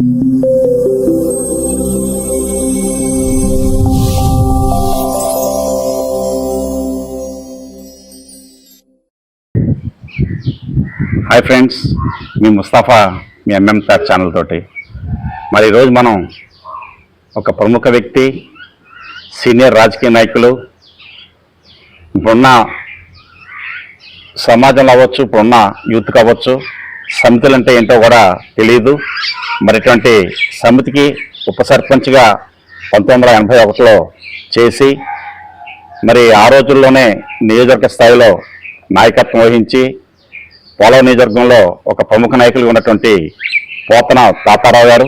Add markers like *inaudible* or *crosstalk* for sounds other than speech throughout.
Hi friends మీ ముస్తాఫా మీ MM తార్ ఛానల్ తోటి. మరి ఈరోజు మనం ఒక ప్రముఖ వ్యక్తి సీనియర్ రాజకీయ నాయకులు ఇప్పుడున్న సమాజంలో అవ్వచ్చు ఇప్పుడున్న యూత్ కావచ్చు సమితులు అంటే ఏంటో కూడా తెలియదు మరి ఇటువంటి సమితికి ఉప సర్పంచ్గా పంతొమ్మిది వందల ఎనభై ఒకటిలో చేసి మరి ఆ రోజుల్లోనే నియోజకవర్గ స్థాయిలో నాయకత్వం వహించి పోలవ నియోజకవర్గంలో ఒక ప్రముఖ నాయకులు ఉన్నటువంటి పోతన తాతారావు గారు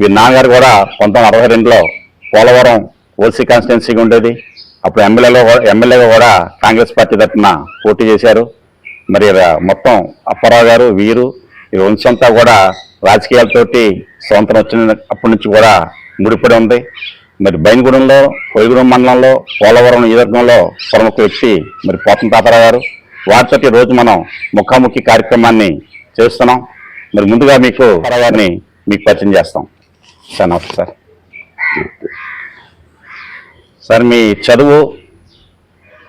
వీరి నాన్నగారు కూడా పంతొమ్మిది అరవై రెండులో పోలవరం ఓసీ కాన్స్టిట్యున్సీగా ఉండేది. అప్పుడు ఎమ్మెల్యేలో ఎమ్మెల్యేగా కూడా కాంగ్రెస్ పార్టీ తరఫున పోటీ చేశారు. మరి మొత్తం అప్పారావు గారు వీరు ఈ వంశంతా కూడా రాజకీయాలతోటి స్వతంత్రం వచ్చిన అప్పటి నుంచి కూడా ముడిపడి ఉంది. మరి బైనగూడెంలో కోయిగూడెం మండలంలో పోలవరం నియోజకవర్గంలో ప్రముఖ వ్యక్తి మరి పోతం తాతారావు గారు. వారితోటి రోజు మనం ముఖాముఖి కార్యక్రమాన్ని చేస్తున్నాం. మరి ముందుగా మీకు గారిని మీకు పరిచయం చేస్తాం. సార్ నమస్తే సార్. సార్ మీ చదువు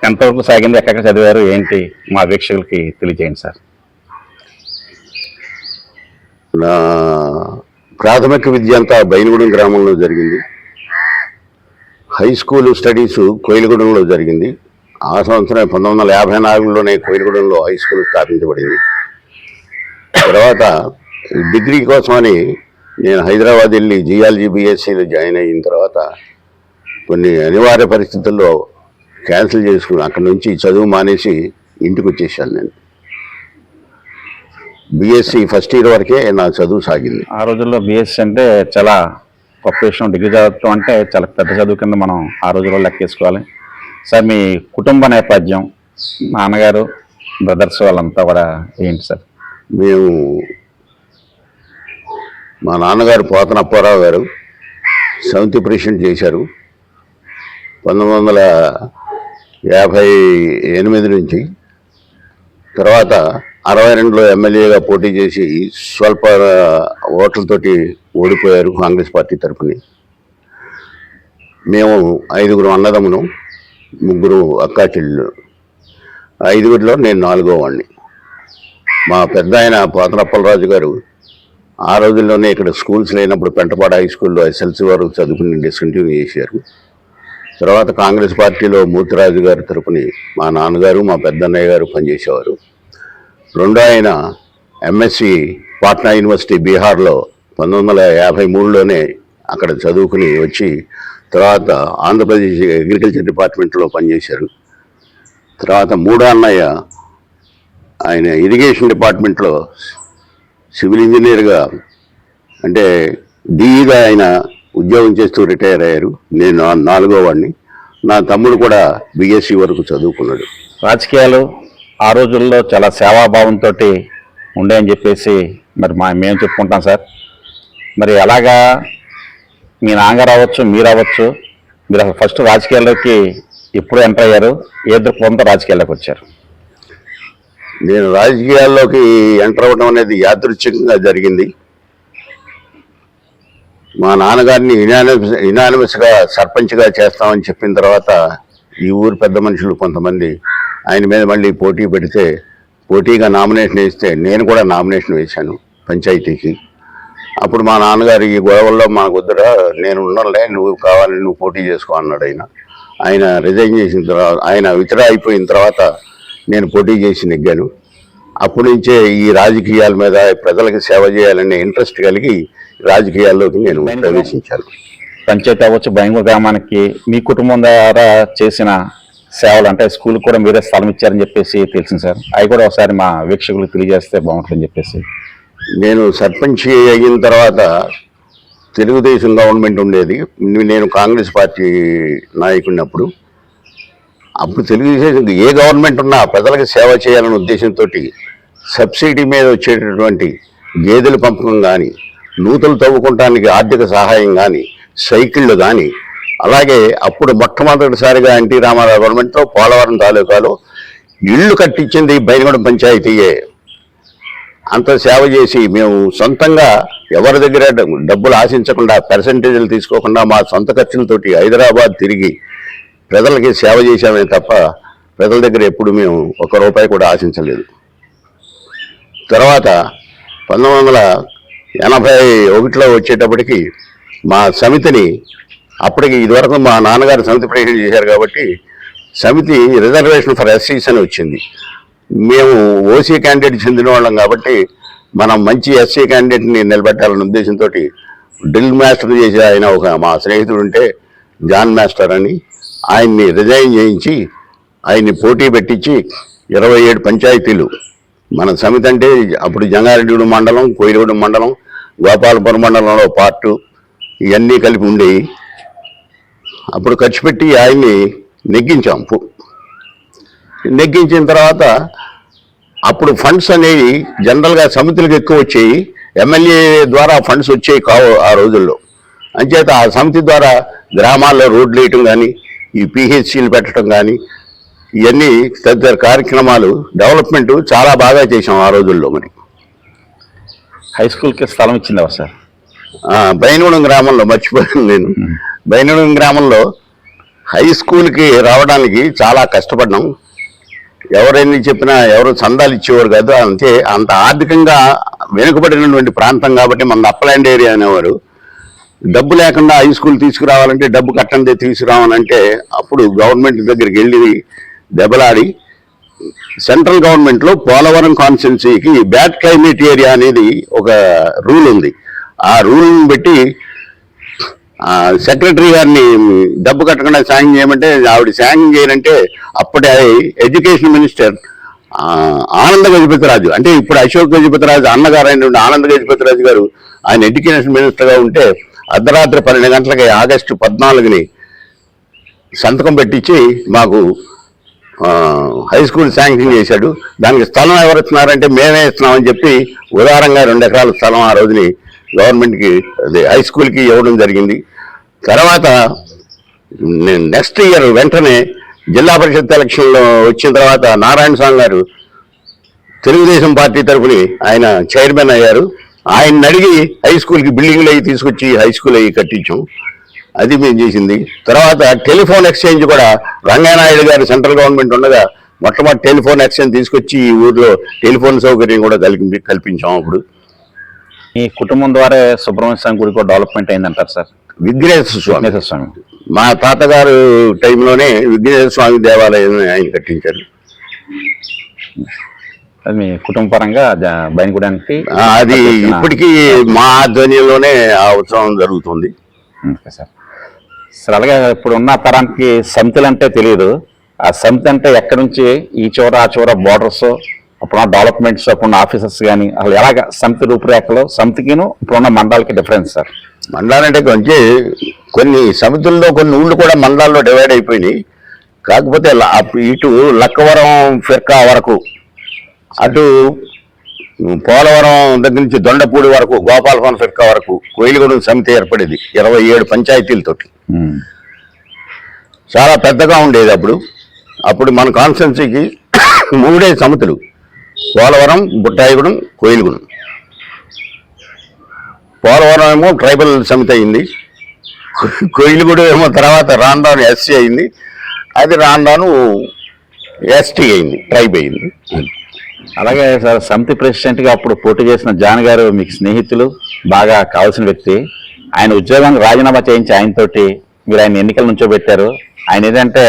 ఎంతవరకు సాగింది ఎక్కడ చదివారు ఏంటి? మా వీక్షకులకి తెలియజేయండి సార్. నా ప్రాథమిక విద్య అంతా బైనగూడెం గ్రామంలో జరిగింది. హై స్కూల్ స్టడీస్ కోయిలగూడెంలో జరిగింది. ఆ సంవత్సరం పంతొమ్మిది వందల యాభై నాలుగులోనే కోయిలగూడెంలో హై స్కూల్ స్థాపించబడింది. తర్వాత డిగ్రీ కోసమని నేను హైదరాబాద్ వెళ్ళి జియాలజీ బీఎస్సీలో జాయిన్ అయిన తర్వాత కొన్ని అనివార్య పరిస్థితుల్లో క్యాన్సిల్ చేసుకుని అక్కడ నుంచి చదువు మానేసి ఇంటికి వచ్చేసాను నేను. బీఎస్సీ ఫస్ట్ ఇయర్ వరకే నా చదువు సాగింది. ఆ రోజుల్లో బిఎస్సీ అంటే చాలా గొప్ప విషయం. డిగ్రీ చదవటం అంటే చాలా పెద్ద చదువు కింద మనం ఆ రోజుల్లో లెక్కేసుకోవాలి. సార్ మీ కుటుంబ నేపథ్యం నాన్నగారు బ్రదర్స్ వాళ్ళంతా కూడా ఏంటి సార్? మేము మా నాన్నగారు పోతన అప్పారావు గారు సమితి ప్రెసిడెంట్ చేశారు. పంతొమ్మిది వందల యాభై ఎనిమిది నుంచి తర్వాత అరవై రెండులో ఎమ్మెల్యేగా పోటీ చేసి స్వల్ప ఓట్లతోటి ఓడిపోయారు కాంగ్రెస్ పార్టీ తరఫుని మేము ఐదుగురు అన్నదమ్మును ముగ్గురు అక్కా చెల్లెలు ఐదుగురిలో నేను నాలుగో వాడిని మా పెద్ద ఆయన పోతనప్పలరాజు గారు ఆ రోజుల్లోనే ఇక్కడ స్కూల్స్ లేనప్పుడు పెంటపాడ హై స్కూల్లో ఎస్ఎల్సి వరకు చదువుకుని డిస్కంటిన్యూ చేశారు. తర్వాత కాంగ్రెస్ పార్టీలో మూర్తిరాజు గారి తరపుని మా నాన్నగారు మా పెద్దన్నయ్య గారు పనిచేసేవారు. రెండో ఆయన ఎంఎస్సి పాట్నా యూనివర్సిటీ బీహార్లో పంతొమ్మిది వందల యాభై మూడులోనే అక్కడ చదువుకుని వచ్చి తర్వాత ఆంధ్రప్రదేశ్ అగ్రికల్చర్ డిపార్ట్మెంట్లో పనిచేశారు. తర్వాత మూడో అన్నయ్య ఆయన ఇరిగేషన్ డిపార్ట్మెంట్లో సివిల్ ఇంజనీర్గా అంటే డిఈగా ఆయన ఉద్యోగం చేస్తూ రిటైర్ అయ్యారు. నేను నాలుగో వాడిని నా తమ్ముడు కూడా బీఎస్సీ వరకు చదువుకున్నాడు. రాజకీయాలు ఆ రోజుల్లో చాలా సేవాభావంతో ఉండేయని చెప్పేసి మరి మా మేము చెప్పుకుంటాం సార్. మరి అలాగా మీ నాన్నగారు అవ్వచ్చు మీరు అవ్వచ్చు మీరు అసలు ఫస్ట్ రాజకీయాల్లోకి ఎప్పుడు ఎంటర్ అయ్యారు? ఏ దృక్పథంతో రాజకీయాల్లోకి వచ్చారు? నేను రాజకీయాల్లోకి ఎంటర్ అవ్వడం అనేది యాదృచ్ఛికంగా జరిగింది. మా నాన్నగారిని ఇనానిమస్ ఇనానిమస్గా సర్పంచ్గా చేస్తామని చెప్పిన తర్వాత ఈ ఊరు పెద్ద మనుషులు కొంతమంది ఆయన మీద మళ్ళీ పోటీ పెడితే పోటీగా నామినేషన్ వేస్తే నేను కూడా నామినేషన్ వేశాను పంచాయతీకి. అప్పుడు మా నాన్నగారు ఈ గొడవల్లో మా వద్దురా నేను ఉండలే నువ్వు కావాలి నువ్వు పోటీ చేసుకో అన్నాడు ఆయన. ఆయన రిజైన్ చేసిన తర్వాత ఆయన విత్డ్రా అయిపోయిన తర్వాత నేను పోటీ చేసి నెగ్గాను. అప్పటి నుంచే ఈ రాజకీయాల మీద ప్రజలకు సేవ చేయాలనే ఇంట్రెస్ట్ కలిగి రాజకీయాల్లోకి నేను ప్రవేశించాను పంచాయతీ అవ్వచ్చు బెంగళూరు గ్రామానికి మీ కుటుంబం ద్వారా చేసిన సేవలు అంటే స్కూల్ కూడా మీరే స్థలం ఇచ్చారని చెప్పేసి తెలిసింది సార్. అవి కూడా ఒకసారి మా వీక్షకులకు తెలియజేస్తే బాగుంటుందని చెప్పేసి. నేను సర్పంచ్ అయిన తర్వాత తెలుగుదేశం గవర్నమెంట్ ఉండేది. నేను కాంగ్రెస్ పార్టీ నాయకుడినప్పుడు అప్పుడు తెలుగుదేశం ఏ గవర్నమెంట్ ఉన్నా ప్రజలకు సేవ చేయాలనే ఉద్దేశంతో సబ్సిడీ మీద వచ్చేటటువంటి గేదెల పంపకం కానీ నూతులు తవ్వుకోవటానికి ఆర్థిక సహాయం కానీ సైకిళ్ళు కానీ అలాగే అప్పుడు మొట్టమొదటిసారిగా ఎన్టీ రామారావు గవర్నమెంట్లో పోలవరం తాలూకాలో ఇళ్ళు కట్టించింది బైనగూడెం పంచాయతీయే. అంత సేవ చేసి మేము సొంతంగా ఎవరి దగ్గర డబ్బులు ఆశించకుండా పర్సంటేజీలు తీసుకోకుండా మా సొంత ఖర్చులతోటి హైదరాబాద్ తిరిగి ప్రజలకి సేవ చేశామే తప్ప ప్రజల దగ్గర ఎప్పుడు మేము ఒక రూపాయి కూడా ఆశించలేదు. తర్వాత పంతొమ్మిది వందల ఎనభై ఒకటిలో వచ్చేటప్పటికి మా సమితిని అప్పటికి ఇదివరకు మా నాన్నగారు సమితి ప్రెసిడెంట్ చేశారు కాబట్టి సమితి రిజర్వేషన్ ఫర్ ఎస్సీస్ అని వచ్చింది. మేము ఓసీ క్యాండిడేట్ చెందిన వాళ్ళం కాబట్టి మనం మంచి ఎస్సీ క్యాండిడేట్ని నిలబెట్టాలనే ఉద్దేశంతో డ్రిల్ మాస్టర్ చేసే ఆయన ఒక మా స్నేహితుడు ఉంటే జాన్ మాస్టర్ అని ఆయన్ని రిజైన్ చేయించి ఆయన్ని పోటీ పెట్టించి ఇరవై ఏడు పంచాయతీలు మన సమితి అంటే అప్పుడు జంగారెడ్డి మండలం కోయిలగూడెం మండలం గోపాలపురం మండలంలో పార్టు ఇవన్నీ కలిపి ఉండేవి అప్పుడు ఖర్చు పెట్టి ఆయన్ని నెగ్గించాం. నెగ్గించిన తర్వాత అప్పుడు ఫండ్స్ అనేవి జనరల్గా సమితులకు ఎక్కువ వచ్చేవి ఎమ్మెల్యే ద్వారా ఫండ్స్ వచ్చేవి కావు ఆ రోజుల్లో. అంచేత ఆ సమితి ద్వారా గ్రామాల్లో రోడ్లు వేయటం కానీ ఈ పిహెచ్సీలు పెట్టడం కానీ ఇవన్నీ తదితర కార్యక్రమాలు డెవలప్మెంట్ చాలా బాగా చేసాం ఆ రోజుల్లో మరి. హై స్కూల్కి స్థలం ఇచ్చింది సార్? బైనగూడెం గ్రామంలో మర్చిపోయాను నేను. బైనగూడెం గ్రామంలో హై స్కూల్కి రావడానికి చాలా కష్టపడ్డాం. ఎవరైనా చెప్పినా ఎవరు చందాలు ఇచ్చేవారు కాదు అంతే. అంత ఆర్థికంగా వెనుకబడినటువంటి ప్రాంతం కాబట్టి మన అప్పలాండ్ ఏరియా అనేవారు డబ్బు లేకుండా హై స్కూల్ తీసుకురావాలంటే డబ్బు కట్టండి తీసుకురావాలంటే అప్పుడు గవర్నమెంట్ దగ్గరికి వెళ్ళి దెబ్బలాడి సెంట్రల్ గవర్నమెంట్లో పోలవరం కాన్స్టిట్యున్సీకి బ్యాడ్ క్లైమేట్ ఏరియా అనేది ఒక రూల్ ఉంది. ఆ రూల్ని బట్టి సెక్రటరీ గారిని డబ్బు కట్టకుండా సాయం చేయమంటే ఆవిడ సాయం చేయనంటే అప్పటి ఎడ్యుకేషన్ మినిస్టర్ ఆనంద గజపతిరాజు అంటే ఇప్పుడు అశోక్ గజపతిరాజు అన్నగారు అయినటువంటి ఆనంద గజపతిరాజు గారు ఆయన ఎడ్యుకేషన్ మినిస్టర్గా ఉంటే అర్ధరాత్రి పన్నెండు గంటలకి ఆగస్టు పద్నాలుగుని సంతకం పెట్టించి మాకు హై స్కూల్ శాంక్షన్ చేశాడు. దానికి స్థలం ఎవరు ఇస్తున్నారంటే మేమే ఇస్తున్నామని చెప్పి ఉదారంగా రెండు ఎకరాల స్థలం ఆ రోజుని గవర్నమెంట్కి అదే హై స్కూల్కి ఇవ్వడం జరిగింది. తర్వాత నెక్స్ట్ ఇయర్ వెంటనే జిల్లా పరిషత్ ఎలక్షన్లో వచ్చిన తర్వాత నారాయణ స్వామి గారు తెలుగుదేశం పార్టీ తరఫుని ఆయన చైర్మన్ అయ్యారు. ఆయన అడిగి హై స్కూల్కి బిల్డింగ్లు అవి తీసుకొచ్చి హై స్కూల్ అవి కట్టించాం. అది మేము చేసింది. తర్వాత టెలిఫోన్ ఎక్స్చేంజ్ కూడా రంగానాయుడు గారు సెంట్రల్ గవర్నమెంట్ ఉండగా మొట్టమొదటి టెలిఫోన్ ఎక్స్చేంజ్ తీసుకొచ్చి ఈ ఊర్లో టెలిఫోన్ సౌకర్యం కూడా కల్పి కల్పించాం అప్పుడు. మీ కుటుంబం ద్వారా సుబ్రహ్మణ్య స్వామి గుడి కూడా డెవలప్మెంట్ అయిందంటారు సార్? విఘ్నేశ్వర స్వామి. విఘ్నేశ్వర స్వామి. మా తాతగారు టైంలోనే విఘ్నేశ్వర స్వామి దేవాలయం ఆయన కట్టించారు. అది మీ కుటుంబ పరంగా బయనగూడానికి ఆ, అది ఇప్పటికీ మా ఆధ్వర్యంలోనే ఆ ఉత్సవం జరుగుతుంది. Okay sir. సార్ అలాగే ఇప్పుడు ఉన్న తరానికి సంతలు అంటే తెలియదు ఆ సంత అంటే ఎక్కడి నుంచి ఈ చివర ఆ చివర బోర్డర్స్ అప్పుడున్న డెవలప్మెంట్స్ అప్పుడున్న ఆఫీసర్స్ కానీ అసలు ఎలాగ సంత రూపురేఖలు సంతకిను ఇప్పుడున్న మండలాలకి డిఫరెన్స్ సార్? మండలాలంటే కొంచెం కొన్ని సమితుల్లో కొన్ని ఊళ్ళు కూడా మండలాల్లో డివైడ్ అయిపోయినాయి. కాకపోతే ఇటు లక్కవరం ఫిర్కా వరకు అటు పోలవరం దగ్గర నుంచి దొండపూడి వరకు గోపాలపురం ఫిర్కా వరకు కోయిలగూడెం సమితి ఏర్పడేది ఇరవై ఏడు పంచాయతీలతోటి. చాలా పెద్దగా ఉండేది అప్పుడు. అప్పుడు మన కాన్స్టెన్సీకి మూడే సమితులు. పోలవరం బుట్టాయిగూడెం కోయిలగూడెం. పోలవరం ఏమో ట్రైబల్ సమితి అయింది. కోయిలగూడెం ఏమో తర్వాత రాండాను ఎస్సీ అయింది. అది రాండాను ఎస్టీ అయింది ట్రైబ్ అయింది. అలాగే సార్ సమితి ప్రెసిడెంట్గా అప్పుడు పోటీ చేసిన జాన్ గారు మీకు స్నేహితులు బాగా కావాల్సిన వ్యక్తి. ఆయన ఉద్యోగానికి రాజీనామా చేయించి ఆయనతోటి మీరు ఆయన ఎన్నికల నుంచో పెట్టారు. ఆయన ఏదంటే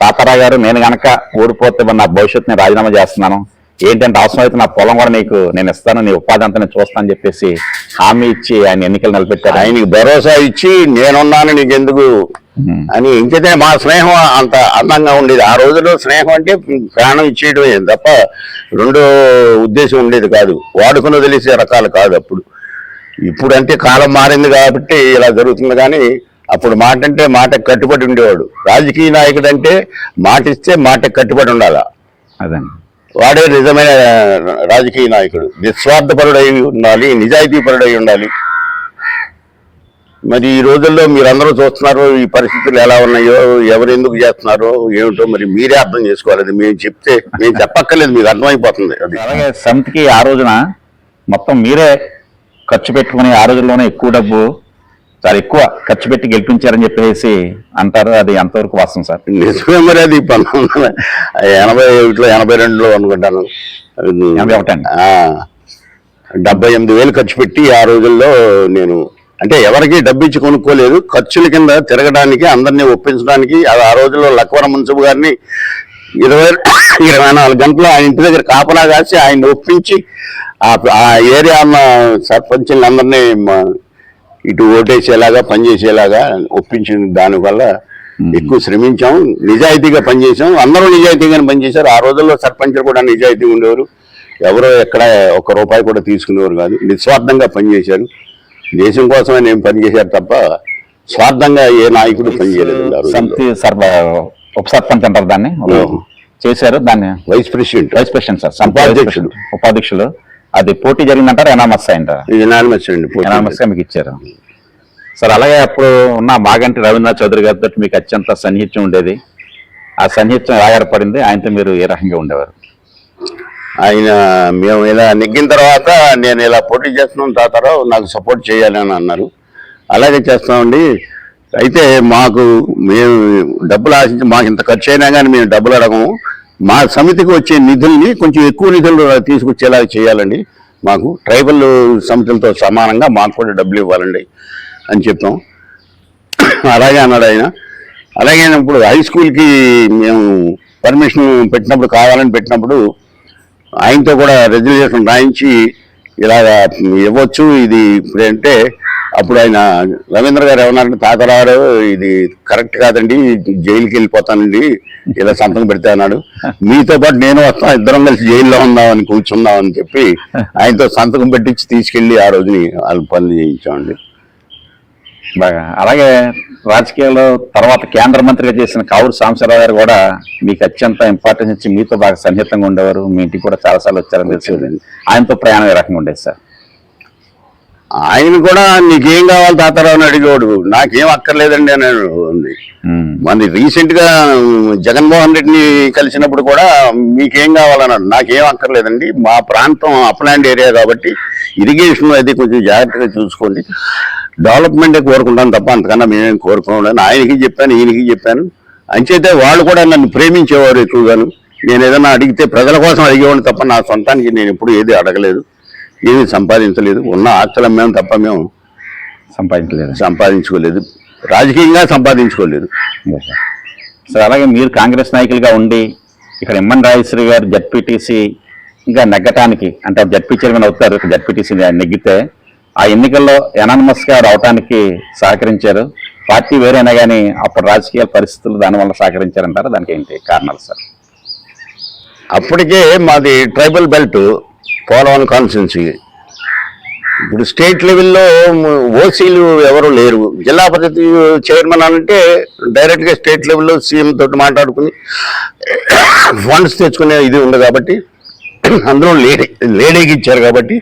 తాతారావు గారు నేను గనక ఓడిపోతే మరి నా భవిష్యత్తు నేను రాజీనామా చేస్తున్నాను. ఏంటంటే అవసరం అయితే నా పొలం కూడా నీకు నేను ఇస్తాను నీ ఉపాధి అంతా నేను చూస్తానని చెప్పేసి హామీ ఇచ్చి ఆయన ఎన్నికలు నిలబెట్టారు. ఆయన ఆయనకి భరోసా ఇచ్చి నేనున్నాను నీకెందుకు? అని ఇంకైతే మా స్నేహం అంత అందంగా ఉండేది. ఆ రోజుల్లో స్నేహం అంటే ప్రాణం ఇచ్చేయడమే తప్ప రెండో ఉద్దేశం ఉండేది కాదు. వాడుకుని తెలిసే రకాలు కాదు అప్పుడు. ఇప్పుడు అంటే కాలం మారింది కాబట్టి ఇలా జరుగుతుంది కానీ అప్పుడు మాట అంటే మాట కట్టుబడి ఉండేవాడు. రాజకీయ నాయకుడు అంటే మాట ఇస్తే మాట కట్టుబడి ఉండాలా? అదండి. వాడే నిజమైన రాజకీయ నాయకుడు. నిస్వార్థపరుడై ఉండాలి నిజాయితీపరుడై ఉండాలి. మరి ఈ రోజుల్లో మీరందరూ చూస్తున్నారు ఈ పరిస్థితులు ఎలా ఉన్నాయో ఎవరు ఎందుకు చేస్తున్నారో ఏమిటో మరి మీరే అర్థం చేసుకోవాలి. అది మేము చెప్తే మేము చెప్పక్కర్లేదు మీకు అర్థమైపోతుంది అది. అలాగే సమితికి ఆ రోజున మొత్తం మీరే ఖర్చు పెట్టుకుని ఆ రోజుల్లోనే ఎక్కువ డబ్బు చాలా ఎక్కువ ఖర్చు పెట్టి గెలిపించారని చెప్పేసి అంటారు. అది ఎంతవరకు వాస్తవం సార్. నిజమే మరి అది పంతొమ్మిది ఎనభై ఒకటిలో ఎనభై రెండులో అనుకుంటాను. ఎనభై ఒకటి అండి. ఆ, డెబ్బై ఎనిమిది వేలు ఖర్చు పెట్టి ఆ రోజుల్లో నేను అంటే ఎవరికి డబ్బు ఇచ్చి కొనుక్కోలేదు. ఖర్చుల కింద తిరగడానికి అందరినీ ఒప్పించడానికి అది ఆ రోజుల్లో లక్వర మున్సిపు గారిని ఇరవై ఇరవై నాలుగు గంటలు ఆయన ఇంటి దగ్గర కాపలా కాసి ఆయన ఒప్పించి ఆ ఏరియా ఉన్న సర్పంచులందరినీ మా ఇటు ఓటేసేలాగా పనిచేసేలాగా ఒప్పించిన దానివల్ల ఎక్కువ శ్రమించాం నిజాయితీగా పనిచేసాం అందరూ నిజాయితీగానే పనిచేశారు. ఆ రోజుల్లో సర్పంచులు కూడా నిజాయితీగా ఉండేవారు. ఎవరో ఎక్కడ ఒక్క రూపాయి కూడా తీసుకునేవారు కాదు. నిస్వార్థంగా పనిచేశారు. దేశం కోసమే నేను పనిచేశారు తప్ప స్వార్థంగా ఏ నాయకుడు పనిచేయలేదు ఉప సర్పంచ్ అంటారు దాన్ని. చేశారు దాన్ని. Vice president. Vice president sir ఉపాధ్యక్షుడు. ఉపాధ్యక్షులు అది పోటీ జరిగిందంటారా? ఎనామస్ అయిందా? ఇది అండి. ఎనామస్ మీకు ఇచ్చారు? సార్ అలాగే అప్పుడు ఉన్న మాగంటి రవీంద్రనాథ్ చౌదరి గారితో మీకు అత్యంత సన్నిహిత్యం ఉండేది. ఆ సన్నిహిత్యం ఏర్పడింది? ఆయనతో మీరు ఏ రకంగా ఉండేవారు? ఆయన మేము ఇలా నెగ్గిన తర్వాత నేను ఇలా పోటీ చేస్తున్నాం తాతారావు నాకు సపోర్ట్ చేయాలి అని అన్నారు. అలాగే చేస్తామండి. అయితే మాకు మేము డబ్బులు ఆశించి మాకు ఇంత ఖర్చు అయినా కానీ మేము డబ్బులు అడగము. మా సమితికి వచ్చే నిధుల్ని కొంచెం ఎక్కువ నిధులు తీసుకొచ్చేలాగా చేయాలండి. మాకు ట్రైబల్ సమితులతో సమానంగా మాకు కూడా డబ్బులు ఇవ్వాలండి అని చెప్పాం. అలాగే అన్నాడు ఆయన. అలాగే ఇప్పుడు హై స్కూల్కి మేము పర్మిషన్ పెట్టినప్పుడు కావాలని పెట్టినప్పుడు ఆయనతో కూడా రెజల్యూషన్ రాయించి ఇలాగా ఇవ్వచ్చు ఇది ఇప్పుడంటే అప్పుడు ఆయన రవీంద్ర గారు ఏమన్నారంటే తాతరారు ఇది కరెక్ట్ కాదండి జైలుకి వెళ్ళిపోతానండి ఇలా సంతకం పెడితే అన్నాడు. మీతో పాటు నేను వస్తాను ఇద్దరం కలిసి జైల్లో ఉందామని కూర్చుందామని చెప్పి ఆయనతో సంతకం పెట్టించి తీసుకెళ్ళి ఆ రోజుని వాళ్ళు పనులు చేయించామండి. బాగా. అలాగే రాజకీయాల్లో తర్వాత కేంద్ర మంత్రిగా చేసిన కావురు సాంబశివరావు గారు కూడా మీకు అత్యంత ఇంపార్టెన్స్ ఇచ్చి మీతో బాగా సన్నిహితంగా ఉండేవారు. మీ ఇంటికి కూడా చాలాసార్లు వచ్చారని తెలిసింది. ఆయనతో ప్రయాణం ఏ రకంగా ఉండేది సార్? ఆయన కూడా నీకేం కావాలి తాతారావు అని అడిగేవాడు. నాకేం అక్కర్లేదండి అని ఉంది. మన రీసెంట్గా జగన్మోహన్ రెడ్డిని కలిసినప్పుడు కూడా మీకేం కావాలన్నాడు నాకేం అక్కర్లేదండి. మా ప్రాంతం అప్లాండ్ ఏరియా కాబట్టి ఇరిగేషన్ అది కొంచెం జాగ్రత్తగా చూసుకోండి. డెవలప్మెంటే కోరుకుంటాను తప్ప అంతకన్నా మేమేం కోరుకోలేదు ఆయనకి చెప్పాను ఈయనకి చెప్పాను. అంచేతే వాళ్ళు కూడా నన్ను ప్రేమించేవారు ఎక్కువగాను. నేను ఏదైనా అడిగితే ప్రజల కోసం అడిగేవాడిని తప్ప నా సొంతానికి నేను ఎప్పుడు ఏది అడగలేదు. ఏది సంపాదించలేదు. ఉన్న ఆస్తులు మేము తప్ప మేము సంపాదించలేదు. సంపాదించుకోలేదు. రాజకీయంగా సంపాదించుకోలేదు. సార్. అలాగే మీరు కాంగ్రెస్ నాయకులుగా ఉండి ఇక్కడ ఎమ్మెన్ రాజేశ్వరి గారు జడ్పీటీసీ ఇంకా నెగ్గటానికి అంటే జడ్పీ చైర్మన్ అవుతారు జడ్పీటీసీ నెగ్గితే ఆ ఎన్నికల్లో ఎనానమస్గా రావటానికి సహకరించారు. పార్టీ వేరైనా కానీ అప్పుడు రాజకీయ పరిస్థితులు దానివల్ల సహకరించారంటారు? దానికి ఏంటి కారణాలు సార్ అప్పటికే మాది ట్రైబల్ బెల్ట్. పోలవరం కాన్స్టిట్యున్సీ. ఇప్పుడు స్టేట్ లెవెల్లో ఓసీలు ఎవరు లేరు. జిల్లా పరిషత్ చైర్మన్ అంటే డైరెక్ట్గా స్టేట్ లెవెల్లో సీఎం తోటి మాట్లాడుకుని ఫండ్స్ తెచ్చుకునే ఇది ఉంది కాబట్టి అందులో లేడీ లేడీకి ఇచ్చారు కాబట్టి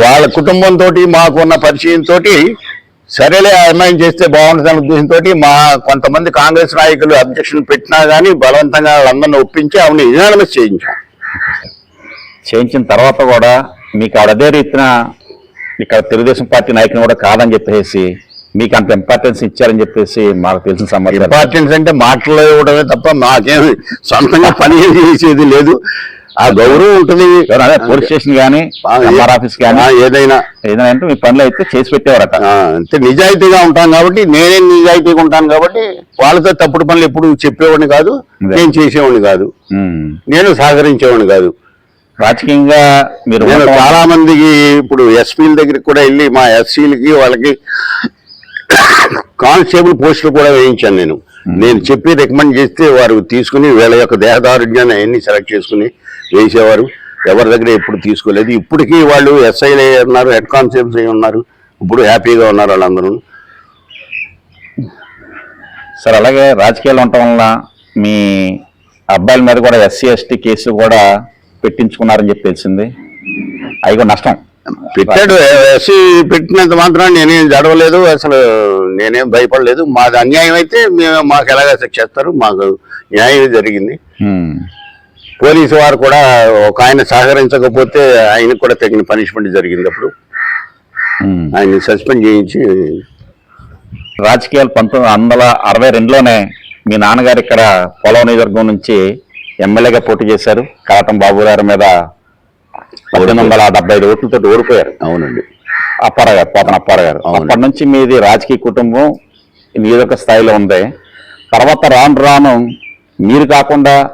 వాళ్ళ కుటుంబంతో మాకున్న పరిచయంతో సరేలే ఆ అమ్మాయిని చేస్తే బాగుంటుందనే ఉద్దేశంతో మా కొంతమంది కాంగ్రెస్ నాయకులు అబ్జెక్షన్ పెట్టినా కానీ బలవంతంగా వాళ్ళందరినీ ఒప్పించి ఆమెను యునానమస్ చేయించాం. చేయించిన తర్వాత కూడా మీకు ఆవిడ రీతిన ఇక్కడ తెలుగుదేశం పార్టీ నాయకుని కూడా కాదని చెప్పేసి మీకు అంత ఇంపార్టెన్స్ ఇచ్చారని చెప్పేసి మాకు తెలిసిన సమాచారం ఇంపార్టెన్స్ అంటే మాటలు ఇవ్వడమే తప్ప మాకేమి సొంతంగా పని చేసేది లేదు. ఆ గౌరవం ఉంటుంది. పోలీస్ స్టేషన్ కానీ ఆఫీస్ కానీ ఏదైనా. ఏదైనా అంటే మీ పనులు అయితే చేసి పెట్టేవారట. అంతే నిజాయితీగా ఉంటాం కాబట్టి నేనే నిజాయితీగా ఉంటాను కాబట్టి వాళ్ళతో తప్పుడు పనులు ఎప్పుడు చెప్పేవాడిని కాదు. నేను చేసేవాడిని కాదు. నేను సహకరించేవాడిని కాదు. రాజకీయంగా మీరు నేను చాలా మందికి ఇప్పుడు ఎస్పీల దగ్గరికి కూడా వెళ్ళి మా ఎస్సీలకి వాళ్ళకి కానిస్టేబుల్ పోస్టులు కూడా వేయించాను నేను. నేను చెప్పి రికమెండ్ చేస్తే వారు తీసుకుని వీళ్ళ యొక్క దేహదారుణ్యాన్ని అవన్నీ సెలెక్ట్ చేసుకుని వేసేవారు ఎవరి దగ్గర ఎప్పుడు తీసుకోలేదు. ఇప్పటికీ వాళ్ళు ఎస్ఐలు అయి ఉన్నారు హెడ్ కానిస్టేబుల్స్ అయి ఉన్నారు. ఇప్పుడు హ్యాపీగా ఉన్నారు వాళ్ళందరూ. సార్ అలాగే రాజకీయాలు ఉండటం వల్ల మీ అబ్బాయిల మీద కూడా ఎస్సీ ఎస్టీ కేసులు కూడా పెట్టించుకున్నారని చెప్పి తెలిసింది. అవి నష్టం. పెట్టాడు. ఎస్సీ పెట్టినంత మాత్రం నేనేం జడవలేదు అసలు నేనేం భయపడలేదు. మాది అన్యాయం అయితే మేము మాకు ఎలాగ చేస్తారు మాకు న్యాయం జరిగింది. పోలీసు వారు కూడా ఒక ఆయన సహకరించకపోతే ఆయనకు కూడా తగిన పనిష్మెంట్ జరిగింది అప్పుడు. ఉమ్. ఆయన్ని సస్పెండ్ చేయించి రాజకీయాలు పంతొమ్మిది వందల అరవై రెండులోనే మీ నాన్నగారు ఇక్కడ పొలం నియోజకవర్గం నుంచి ఎమ్మెల్యేగా పోటీ చేశారు. కాటం బాబు గారి మీద పద్దెనిమిది వందల డెబ్బై ఐదు ఓట్లతో ఓడిపోయారు. అవునండి. అప్పారావు గారు పోతన అప్పారావు గారు. అవును. అప్పటి నుంచి మీది రాజకీయ కుటుంబం నియోజక స్థాయిలో ఉంది. తర్వాత రాను రాను మీరు కాకుండా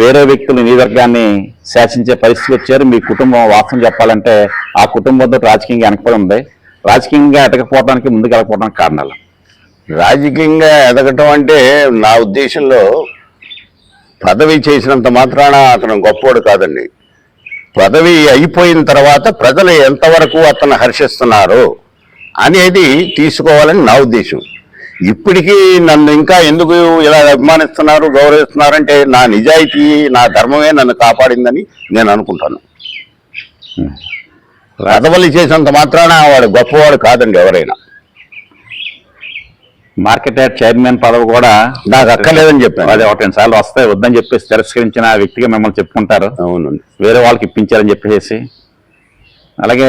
వేరే వ్యక్తులు నియోజకవర్గాన్ని శాసించే పరిస్థితి వచ్చారు. మీ కుటుంబం వాస్తవం చెప్పాలంటే ఆ కుటుంబంతో రాజకీయంగా వెనకపడి ఉంది. రాజకీయంగా ఎటకపోవడానికి ముందుకు వెళ్ళకపోవడానికి కారణాలు? రాజకీయంగా ఎదగటం అంటే నా ఉద్దేశంలో పదవి చేసినంత మాత్రాన అతను గొప్పోడు కాదండి. పదవి అయిపోయిన తర్వాత ప్రజలు ఎంతవరకు అతను హర్షిస్తున్నారు అనేది తీసుకోవాలని నా ఉద్దేశం. ఇప్పటికీ నన్ను ఇంకా ఎందుకు ఇలా అభిమానిస్తున్నారు గౌరవిస్తున్నారంటే నా నిజాయితీ నా ధర్మమే నన్ను కాపాడిందని నేను అనుకుంటాను. పదవులు చేసినంత మాత్రాన వాడు గొప్పవాడు కాదండి ఎవరైనా. మార్కెట్ యార్డ్ చైర్మన్ పదవి కూడా నాకు అక్కర్లేదని చెప్పాను. అదే ఒకటి రెండు సార్లు వస్తాయి వద్దని చెప్పేసి తిరస్కరించిన వ్యక్తిగా మిమ్మల్ని చెప్పుకుంటారు. అవునండి. వేరే వాళ్ళకి ఇప్పించారని చెప్పేసి. అలాగే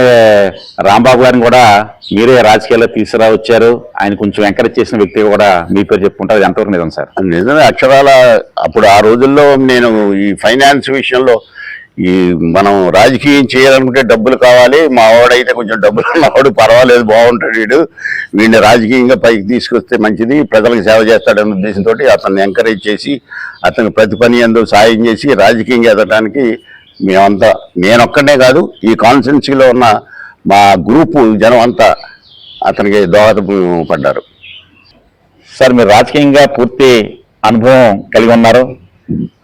రాంబాబు గారిని కూడా మీరే రాజకీయాల్లో తీసుకురా వచ్చారు ఆయన కొంచెం ఎంకరేజ్ చేసిన వ్యక్తి కూడా మీ పేరు చెప్పుకుంటారు. అది ఎంతవరకు నిజం సార్? నిజమే. అక్షరాల అప్పుడు ఆ రోజుల్లో నేను ఈ ఫైనాన్స్ విషయంలో ఈ మనం రాజకీయం చేయాలనుకుంటే డబ్బులు కావాలి. మా వాడైతే కొంచెం డబ్బులు *laughs* ఉన్నవాడు పర్వాలేదు బాగుంటాడు వీడు. వీడిని రాజకీయంగా పైకి తీసుకొస్తే మంచిది. ప్రజలకు సేవ చేస్తాడన్న ఉద్దేశంతో అతన్ని ఎంకరేజ్ చేసి అతను ప్రతి పని ఎందు సాయం చేసి రాజకీయంగా ఎదగడానికి మేమంతా నేనొక్కడనే కాదు ఈ కాన్స్టిట్యున్సీలో ఉన్న మా గ్రూపు జనం అంతా అతనికి దోహదపడ్డారు. సార్ మీరు రాజకీయంగా పూర్తి అనుభవం కలిగి ఉన్నారు.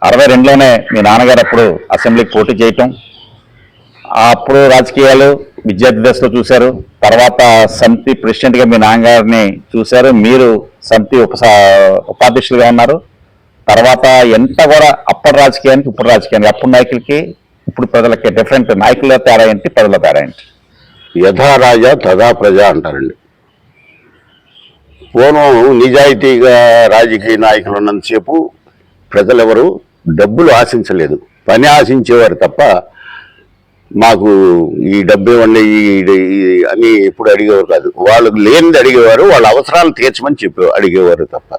అరవై రెండులోనే మీ నాన్నగారు అప్పుడు అసెంబ్లీకి పోటీ చేయటం. అప్పుడు రాజకీయాలు విద్యార్థి దశలో చూశారు. తర్వాత సమితి ప్రెసిడెంట్గా మీ నాన్నగారిని చూశారు. మీరు సమితి ఉప ఉపాధ్యక్షులుగా ఉన్నారు. తర్వాత ఎంత కూడా అప్పటి రాజకీయానికి ఇప్పుడు రాజకీయానికి అప్పుడు నాయకులకి ఇప్పుడు ప్రజలకి డిఫరెంట్ నాయకుల తేడా ఏంటి ప్రజల తేడా ఏంటి? యథారాజ తథా ప్రజ అంటారండి. పూర్వం నిజాయితీగా రాజకీయ నాయకులు ఉన్నంతసేపు ప్రజలెవరు డబ్బులు ఆశించలేదు. పని ఆశించేవారు తప్ప మాకు ఈ డబ్బు ఇవ్వండి ఈ- అని ఎప్పుడు అడిగేవారు కాదు. వాళ్ళు లేనిది అడిగేవారు వాళ్ళ అవసరాలు తీర్చమని చెప్పే అడిగేవారు తప్ప.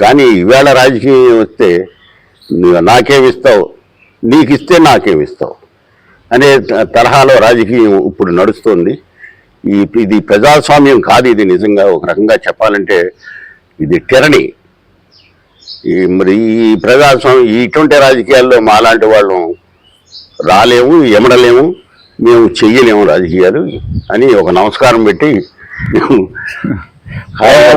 కానీ ఈవేళ రాజకీయం వస్తే నాకేమిస్తావు నీకు ఇస్తే నాకేమిస్తావు అనే తరహాలో రాజకీయం ఇప్పుడు నడుస్తుంది. ఈ ఇది ప్రజాస్వామ్యం కాదు ఇది నిజంగా ఒక రకంగా చెప్పాలంటే ఇది టెరని ఈ మరి ఈ ప్రజాస్వామ్యం ఇటువంటి రాజకీయాల్లో మాలాంటి వాళ్ళం రాలేము ఎమడలేము మేము చెయ్యలేము రాజకీయాలు అని ఒక నమస్కారం పెట్టి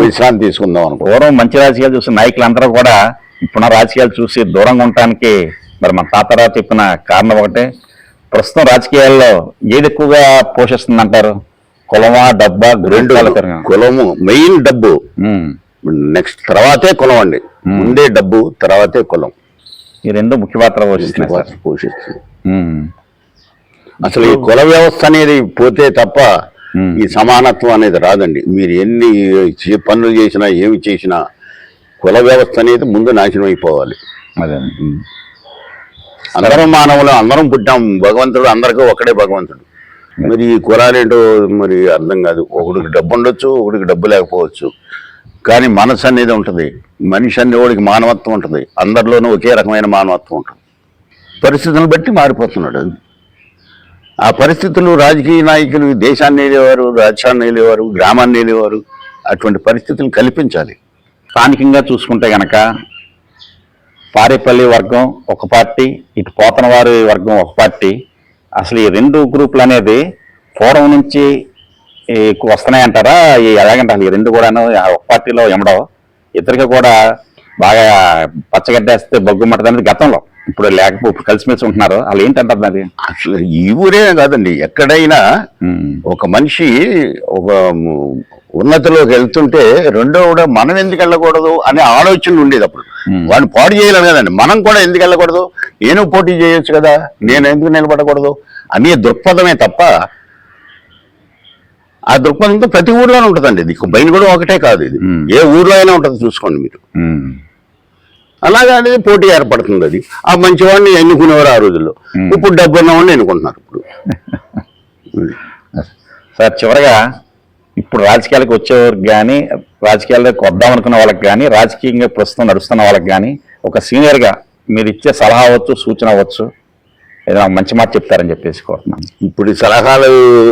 విశ్రాంతి తీసుకుందాం అనుకో పూర్వం మంచి రాజకీయాలు చూసిన నాయకులందరూ కూడా ఇప్పుడున్న రాజకీయాలు చూసి దూరంగా ఉండటానికి మరి మన తాతారావు చెప్పిన కారణం ఒకటే. ప్రస్తుతం రాజకీయాల్లో ఏది ఎక్కువగా పోషిస్తుంది అంటారు కులమా డబ్బా రెండు కులము మెయిన్ డబ్బు. నెక్స్ట్ తర్వాతే కులం అండి. ముందే డబ్బు తర్వాతే కులం. ఈ రెండు ముఖ్య పాత్ర పోషిస్తున్నాయి పోషిస్తుంది. అసలు ఈ కుల వ్యవస్థ అనేది పోతే తప్ప. ఈ సమానత్వం అనేది రాదండి. మీరు ఎన్ని పనులు చేసినా ఏమి చేసినా కుల వ్యవస్థ అనేది ముందు నాశనం అయిపోవాలి. అదే. అందరం మానవులు అందరం పుట్టాం. భగవంతుడు అందరికీ ఒక్కడే భగవంతుడు. మరి ఈ కులాలేంటో మరి అర్థం కాదు. ఒకడికి డబ్బు ఉండొచ్చు ఒకడికి డబ్బు లేకపోవచ్చు. కానీ మనసు అనేది ఉంటుంది. మనిషి అనేవాడికి మానవత్వం ఉంటుంది. అందరిలోనూ ఒకే రకమైన మానవత్వం ఉంటుంది. పరిస్థితులను బట్టి మారిపోతున్నాడు అది. ఆ పరిస్థితులు రాజకీయ నాయకులు దేశాన్ని వెళ్ళేవారు రాజ్యాన్ని వెళ్ళేవారు గ్రామాన్ని వెళ్ళేవారు అటువంటి పరిస్థితులు కల్పించాలి. స్థానికంగా చూసుకుంటే గనక పారేపల్లి వర్గం ఒక పార్టీ ఇటు పోతనవారి వర్గం ఒక పార్టీ. అసలు ఈ రెండు గ్రూపులు అనేది పూర్వం నుంచి ఎక్కువ వస్తున్నాయంటారా? ఎలాగంటే అసలు ఈ రెండు కూడాను ఒక పార్టీలో ఎమడో ఇద్దరికి కూడా బాగా పచ్చగడ్డేస్తే బొగ్గుమంటది అనేది గతంలో. ఇప్పుడు లేకపోతే కలిసిమెలిసి ఉంటున్నారు వాళ్ళు ఏంటంటారు అది అసలు ఈ ఊరే కాదండి. ఎక్కడైనా ఒక మనిషి ఒక ఉన్నతిలోకి వెళ్తుంటే రెండో కూడా మనం ఎందుకు వెళ్ళకూడదు అనే ఆలోచన ఉండేది అప్పుడు. వాడిని పాడు చేయలేము కదండి. మనం కూడా ఎందుకు వెళ్ళకూడదు? నేను పోటీ చేయొచ్చు కదా. నేను ఎందుకు నిలబడకూడదు? అనే దృక్పథమే తప్ప ఆ దృక్పథంతో ప్రతి ఊర్లోనే ఉంటుందండి. ఇది బయట కూడా ఒకటే కాదు ఇది. ఏ ఊర్లో అయినా ఉంటుంది చూసుకోండి మీరు. అలాగే అనేది పోటీ ఏర్పడుతుంది అది. ఆ మంచివాడిని ఎన్నుకునేవారు ఆ రోజుల్లో. ఇప్పుడు డబ్బు ఉన్నవాడిని ఎన్నుకుంటున్నారు ఇప్పుడు. *laughs* సార్ చివరగా ఇప్పుడు రాజకీయాలకు వచ్చేవారు కానీ రాజకీయాల్లోకి వద్దాం అనుకున్న వాళ్ళకి కానీ రాజకీయంగా ప్రస్తుతం నడుస్తున్న వాళ్ళకి కానీ ఒక సీనియర్గా మీరు ఇచ్చే సలహా అవ్వచ్చు సూచన అవ్వచ్చు. ఏదైనా మంచి మాట చెప్తారని చెప్పేసి కోరుతున్నాను. ఇప్పుడు ఈ సలహాలు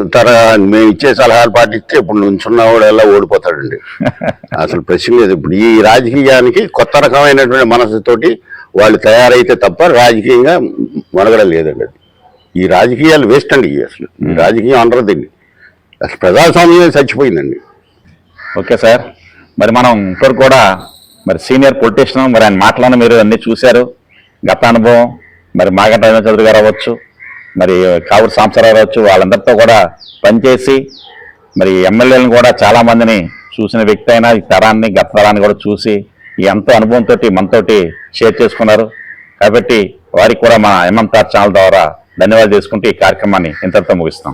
తర మేము ఇచ్చే సలహాలు పాటిస్తే ఇప్పుడు నుంచున్నవాడు ఎలా ఓడిపోతాడండి. *laughs* అసలు ప్రశ్న లేదు. ఇప్పుడు ఈ రాజకీయానికి కొత్త రకమైనటువంటి మనసుతోటి వాళ్ళు తయారైతే తప్ప రాజకీయంగా మనగడ లేదండి అది. ఈ రాజకీయాలు వేస్ట్ అండి అసలు. ఈ రాజకీయం అనరు దీన్ని. అసలు ప్రజాస్వామ్యం చచ్చిపోయిందండి. Okay sir. మరి మనం ఇంకొకరు కూడా మరి సీనియర్ పొలిటీషియన్ మరి ఆయన మాటలను మీరు అన్ని చూశారు. గత అనుభవం మరి మాగంట చౌదరి గారు అవ్వచ్చు మరి కావూరు సాంసరావు అవ్వచ్చు వాళ్ళందరితో కూడా పనిచేసి మరి ఎమ్మెల్యేలను కూడా చాలా మందిని చూసిన వ్యక్తి అయినా ఈ తరాన్ని గత తరాన్ని కూడా చూసి ఎంతో అనుభవంతో మనతోటి షేర్ చేసుకున్నారు. కాబట్టి వారికి కూడా మా ఎంఎం తార్ ఛానల్ ద్వారా ధన్యవాదాలు చేసుకుంటూ ఈ కార్యక్రమాన్ని ఇంతటితో ముగిస్తాం.